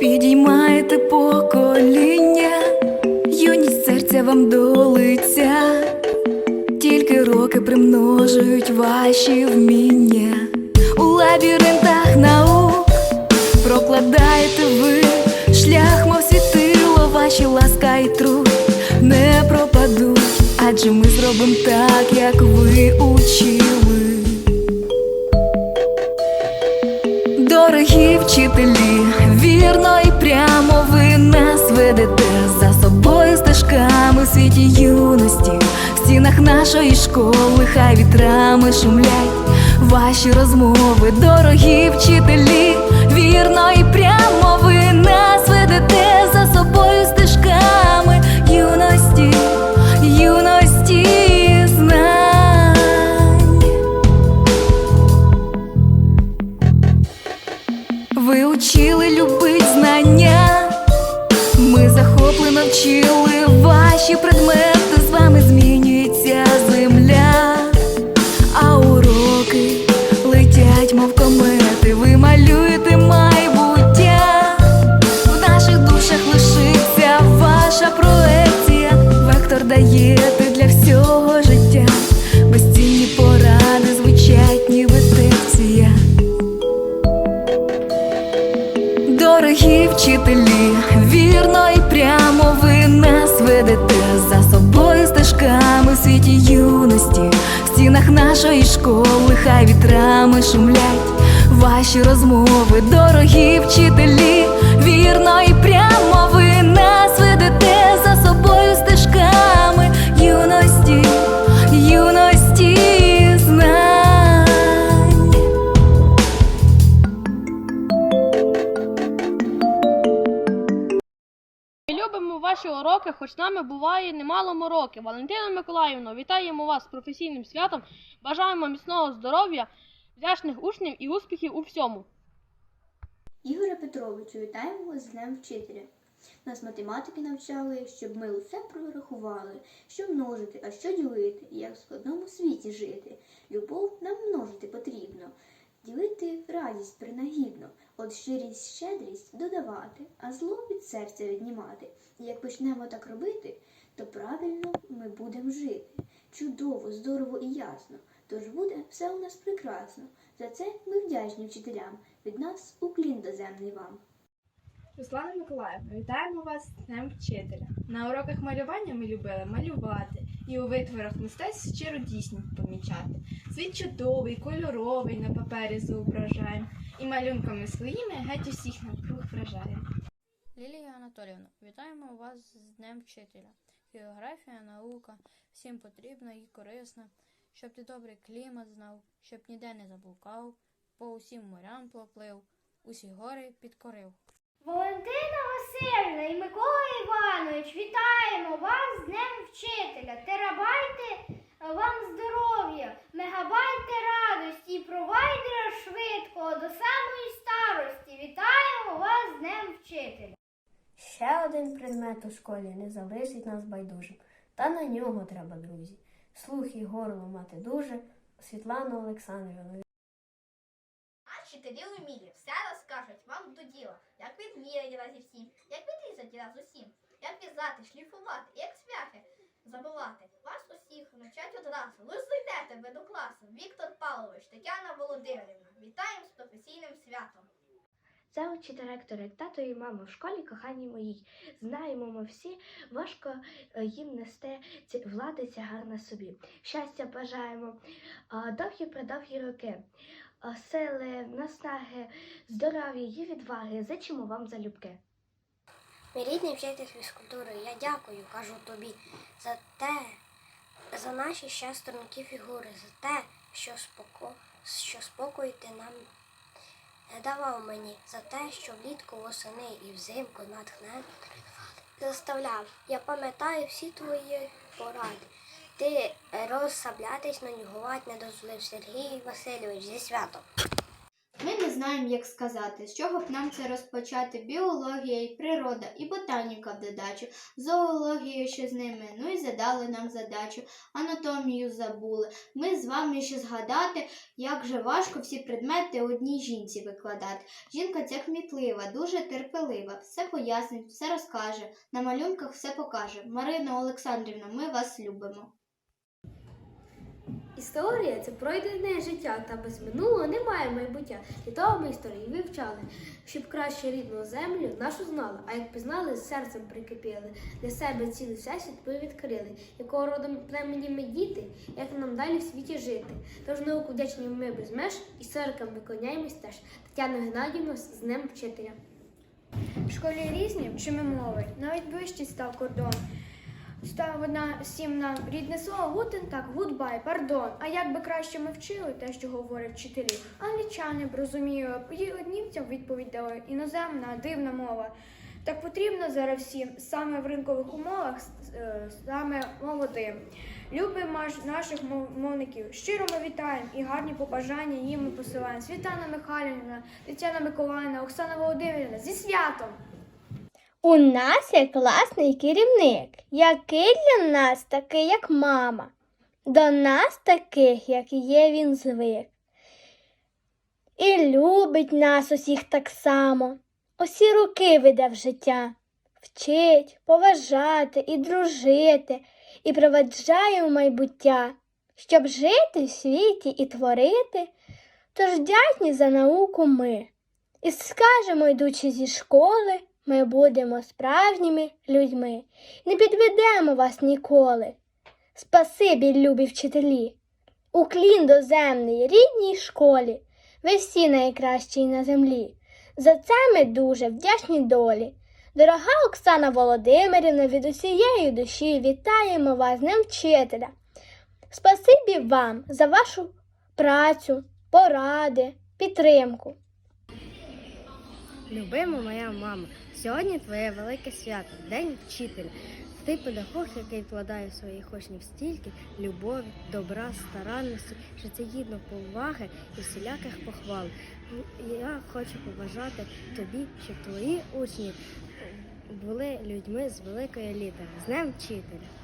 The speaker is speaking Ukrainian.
підіймаєте покоління, юність серця вам долиться, тільки роки примножують ваші вміння. У лабіринтах наук прокладаєте ви шлях, мов світило, ваші ласка і труд не пропадуть, адже ми зробимо так, як ви учили. Дорогі вчителі, вірно і прямо ви нас ведете за собою стежками в світі юності, в стінах нашої школи, хай вітрами шумлять ваші розмови, дорогі вчителі, вірно і прямо ви учили любить знання, ми захоплено вчили ваші предмети, вчителі, вірно і прямо ви нас ведете за собою стежками в світі юності, в стінах нашої школи, хай вітрами шумлять ваші розмови, дорогі вчителі, вірно і прямо ваші уроки, хоч нами буває немало мороки. Валентина Миколаївна, вітаємо вас з професійним святом. Бажаємо міцного здоров'я, вдячних учнів і успіхів у всьому. Ігоре Петровичу, вітаємо вас з Днем вчителя. Нас математики навчали, щоб ми усе прорахували, що множити, а що ділити, як в складному світі жити. Любов нам множити потрібно, ділити радість принагідно, от щирість, щедрість додавати, а зло від серця віднімати. І як почнемо так робити, то правильно ми будемо жити. Чудово, здорово і ясно. Тож буде все у нас прекрасно. За це ми вдячні вчителям. Від нас уклін доземний вам. Руслана Миколаївна, вітаємо вас з Днем вчителя. На уроках малювання ми любили малювати і у витворах мистецтв щиро дійсність помічати. Світ чудовий, кольоровий на папері зображаємо і малюнками своїми геть усіх навкруг вражаємо. Лілія Анатоліївна, вітаємо вас з Днем Вчителя. Географія, наука, всім потрібна і корисна, щоб ти добрий клімат знав, щоб ніде не заблукав, по усім морям поплив, усі гори підкорив. Валентина Васильівна і Микола Іванович, вітаємо вас з Днем Вчителя. Терабайте вам здоров'я, мегабайте радості і провайдера швидкого до самої старості. Вітаємо вас з Днем Вчителя. Ще один предмет у школі не залишить нас байдужим. Та на нього треба, друзі. Слух і горло мати дуже. Світлана Олександрівна. А вчителі умілі, все розкажуть вам до діла, як відміряти разів сім, як відрізати раз усім, як в'язати, шліфувати, як цвяхи забивати. Вас усіх навчать одразу. Ви зайдете ви до класу. Віктор Павлович, Тетяна Володимирівна. Вітаємо з професійним святом. Завучі директори, тато і мама в школі, кохані моїй. Знаємо ми всі, важко е, їм нести влади тягар на собі. Щастя бажаємо, довгі предовгі роки, сили, наснаги, здоров'я і відваги. Зичимо вам залюбки. Мій рідний вчитель фізкультури, я дякую, кажу тобі, за те, за наші ще сторінки фігури, за те, що споко, що спокій ти нам не давав мені, за те, що влітку восени і взимку натхненно заставляв. Я пам'ятаю всі твої поради. Ти розсаблятись, нанюгувати не дозволив Сергій Васильович зі святом. Ми не знаємо, як сказати, з чого б нам це розпочати. Біологія і природа, і ботаніка в додачу, зоологію ще з ними, ну і задали нам задачу, анатомію забули. Ми з вами ще згадати, як же важко всі предмети одній жінці викладати. Жінка ця кмітлива, дуже терпелива, все пояснить, все розкаже, на малюнках все покаже. Марина Олександрівна, ми вас любимо. Історія це пройдене життя, та без минулого немає майбуття. Для того ми історії вивчали, щоб краще рідну землю нашу знали, а як пізнали, серцем прикипіли. Для себе цілий всесвіт ми відкрили, якого родом племені ми діти, як нам далі в світі жити. Тож науку вдячні ми без меж, історикам виконяємось теж. Тетяна Геннадівна з Днем вчителя. В школі різні вчимо мови, навіть ближчий став кордон. Став одна всім нам рідне слово гутен так, гудбай, пардон. А як би краще ми вчили те, що говорять вчителі? Англічани б розуміли, німцям відповідь дали іноземна, дивна мова. Так потрібно зараз всім саме в ринкових умовах, е, саме молодим. Любимо наших мовників. Щиро ми вітаємо і гарні побажання їм ми посилаємо. Світлана Михайлівна, Тетяна Миколаївна, Оксана Володимирівна зі святом! У нас є класний керівник, який для нас такий, як мама. До нас таких, як є він звик. І любить нас усіх так само. Усі роки веде в життя. Вчить, поважати і дружити, і проведжає в майбуття, щоб жити в світі і творити, тож вдячні за науку ми. І скажемо, йдучи зі школи, ми будемо справжніми людьми, не підведемо вас ніколи. Спасибі, любі вчителі, уклін доземний рідній школі, ви всі найкращі на землі. За це ми дуже вдячні долі. Дорога Оксана Володимирівна, від усієї душі вітаємо вас, Днем вчителя. Спасибі вам за вашу працю, поради, підтримку. Любима моя мама, сьогодні твоє велике свято, День вчителя. Ти педагог, який вкладає своїх учнів стільки любові, добра, старанності, що це гідно поваги і всіляких похвал. Я хочу побажати тобі, щоб твої учні були людьми з великої літери, з Днем вчителя.